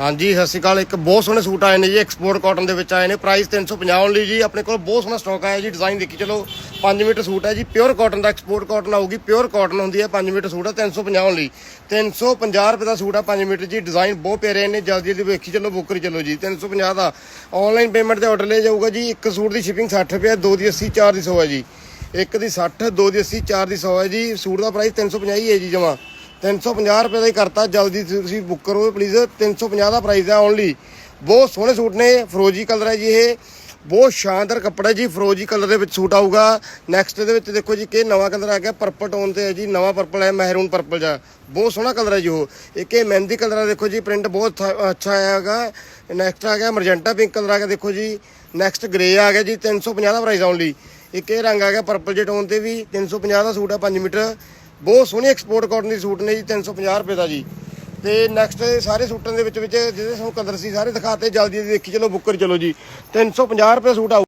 ਹਾਂਜੀ, ਸਤਿ ਸ਼੍ਰੀ ਅਕਾਲ। ਇੱਕ ਬਹੁਤ ਸੋਹਣੇ ਸੂਟ ਆਏ ਨੇ ਜੀ ਐਕਸਪੋਰਟ ਕਾਟਨ ਦੇ ਵਿੱਚ ਆਏ ਨੇ। ਪ੍ਰਾਈਸ 350 ਓਨਲੀ ਜੀ। ਆਪਣੇ ਕੋਲ ਬਹੁਤ ਸੋਹਣਾ ਸਟਾਕ ਆਇਆ ਜੀ। ਡਿਜ਼ਾਈਨ ਦੇਖੀ ਚਲੋ 5 ਮੀਟਰ ਸੂਟ ਹੈ ਜੀ। ਪਿਓਰ ਕਾਟਨ ਦਾ ਐਕਸਪੋਰਟ ਕਾਟਨ ਆਊਗੀ। ਪਿਓਰ ਕਾਟਨ ਹੁੰਦੀ ਹੈ 5 ਮੀਟਰ ਸੂਟ ਹੈ 350 ਓਨਲੀ 350 ਰੁਪਏ ਦਾ ਸੂਟ ਹੈ 5 ਮੀਟਰ ਜੀ। ਡਿਜ਼ਾਈਨ ਬਹੁਤ ਪਿਆਰੇ ਨੇ। ਜਲਦੀ ਜਲਦੀ ਵੇਖੀ ਚਲੋ, ਬੁੱਕ ਕਰੀ ਚਲੋ ਜੀ। 350 ਦਾ ਆਨਲਾਈਨ ਪੇਮੈਂਟ ਤੇ ਆਰਡਰ ਲੈ ਜਾਊਗਾ ਜੀ। ਇੱਕ ਸੂਟ ਦੀ ਸ਼ਿਪਿੰਗ 60 ਰੁਪਏ, ਦੋ ਦੀ 80 ਚਾਰ ਦੀ 100 ਹੈ ਜੀ। ਇੱਕ ਦੀ 60 ਦੋ ਦੀ 80 ਚਾਰ ਦੀ 100 ਹੈ ਜੀ। ਸੂਟ ਦਾ ਪ੍ਰਾਈਸ 350 ਹੀ ਹੈ ਜੀ ਜਮਾ। 350 ਰੁਪਏ ਦਾ ਹੀ ਕਰਤਾ, ਜਲਦੀ ਤੁਸੀਂ ਬੁੱਕ ਕਰੋ ਪਲੀਜ਼ 350 ਦਾ ਪ੍ਰਾਈਸ ਹੈ ਓਨਲੀ ਬਹੁਤ ਸੋਹਣੇ ਸੂਟ ਨੇ, ਫਰੋਜੀ ਕਲਰ ਹੈ ਜੀ ਇਹ। ਬਹੁਤ ਸ਼ਾਨਦਾਰ ਕੱਪੜਾ ਜੀ, ਫਰੋਜੀ ਕਲਰ ਦੇ ਵਿੱਚ ਸੂਟ ਆਊਗਾ। ਨੈਕਸਟ ਦੇ ਵਿੱਚ ਦੇਖੋ ਜੀ ਕਿ ਨਵਾਂ ਕਲਰ ਆ ਗਿਆ ਪਰਪਲ ਟੋਨ ਤੇ ਹੈ ਜੀ, ਨਵਾਂ ਪਰਪਲ ਹੈ ਮਹਿਰੂਨ ਪਰਪਲ ਜਾ ਬਹੁਤ ਸੋਹਣਾ ਕਲਰ ਹੈ ਜੀ ਉਹ। ਇੱਕ ਇਹ ਮਹਿੰਦੀ ਕਲਰ ਹੈ ਦੇਖੋ ਜੀ ਪ੍ਰਿੰਟ ਬਹੁਤ ਅੱਛਾ ਆਇਆ ਹੈਗਾ। ਨੈਕਸਟ ਆ ਗਿਆ ਮਰਜੈਂਟਾ ਪਿੰਕ ਕਲਰ ਆ ਗਿਆ, ਦੇਖੋ ਜੀ। ਨੈਕਸਟ ਗ੍ਰੇ ਆ ਗਿਆ ਜੀ 350 ਦਾ ਪ੍ਰਾਈਸ ਓਨਲੀ ਇੱਕ ਇਹ ਰੰਗ ਆ ਗਿਆ ਪਰਪਲ ਜੇ ਟੋਨ ਤੇ ਵੀ 350 ਦਾ ਸੂਟ ਹੈ 5 ਮੀਟਰ। ਬਹੁਤ ਸੋਹਣੇ ਐਕਸਪੋਰਟ ਕਾਟਨ ਦੇ ਸੂਟ ਨੇ ਜੀ 350 ਰੁਪਏ ਦਾ ਜੀ। ਤੇ ਨੈਕਸਟ ਸਾਰੇ ਸੂਟਾਂ ਦੇ ਵਿੱਚ ਵਿੱਚ ਜਿਹਦੇ ਸਾਨੂੰ ਕਲਰ ਸੀ, ਸਾਰੇ ਦਿਖਾਤੇ ਜਲਦੀ ਜਲਦੀ ਦੇਖੀ, ਚਲੋ ਬੁੱਕ ਕਰੀ ਚਲੋ ਜੀ। 350 ਰੁਪਏ ਸੂਟ ਆਊ